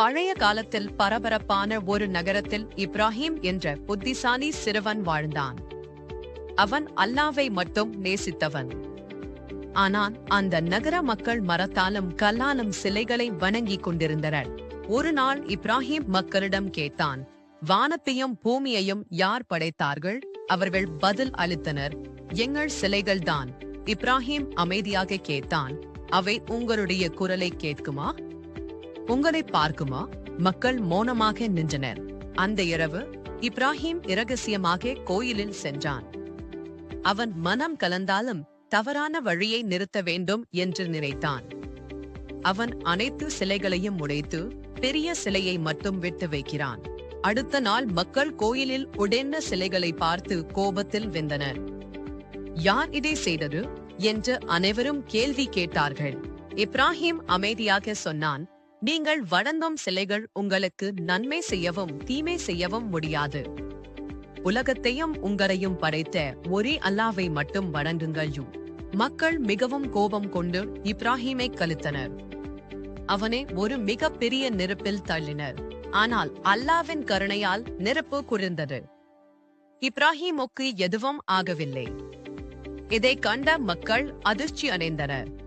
பழைய காலத்தில் பரபரப்பான ஒரு நகரத்தில் இப்ராஹிம் என்ற புத்திசாலி சிறுவன் வாழ்ந்தான். அவன் அல்லாவை மட்டும் நேசித்தவன். ஆனால் அந்த நகர மக்கள் மரத்தாலும் கல்லாலும் சிலைகளை வணங்கிக் கொண்டிருந்தனர். ஒரு நாள் இப்ராஹிம் மக்களிடம் கேட்டான் வானத்தையும் பூமியையும் யார் படைத்தார்கள்? அவர்கள் பதில் அளித்தனர் எங்கள் சிலைகள்தான். இப்ராஹிம் அமைதியாக கேட்டான் அவை உங்களுடைய குரலை கேட்குமா? உங்களை பார்க்குமா? மக்கள் மௌனமாக நின்றனர். அந்த இரவு இப்ராஹிம் இரகசியமாக கோயிலில் சென்றான். அவன் மனம் கலந்தாலும் தவறான வழியை நிறுத்த வேண்டும் என்று நினைத்தான். அவன் அனைத்து சிலைகளையும் உடைத்து பெரிய சிலையை மட்டும் விட்டு வைக்கிறான். அடுத்த நாள் மக்கள் கோயிலில் உடைந்த சிலைகளை பார்த்து கோபத்தில் வெந்தனர். யார் இதை செய்தது? என்று அனைவரும் கேள்வி கேட்டார்கள். இப்ராஹிம் அமைதியாக சொன்னான் நீங்கள் வணங்கும் சிலைகள் உங்களுக்கு நன்மை செய்யவும் தீமை செய்யவும் முடியாது. உலகத்தையும் உங்களையும் படைத்த ஒரே அல்லாவை மட்டும் வணங்குங்கள் மக்கள் மிகவும் கோபம் கொண்டு இப்ராஹிமை கழுத்தனர் அவனை ஒரு மிக பெரிய நெருப்பில் தள்ளினர். ஆனால் அல்லாவின் கருணையால் நெருப்பு குளிர்ந்தது இப்ராஹிமுக்கு எதுவும் ஆகவில்லை. இதை கண்ட மக்கள் அதிர்ச்சி அடைந்தனர்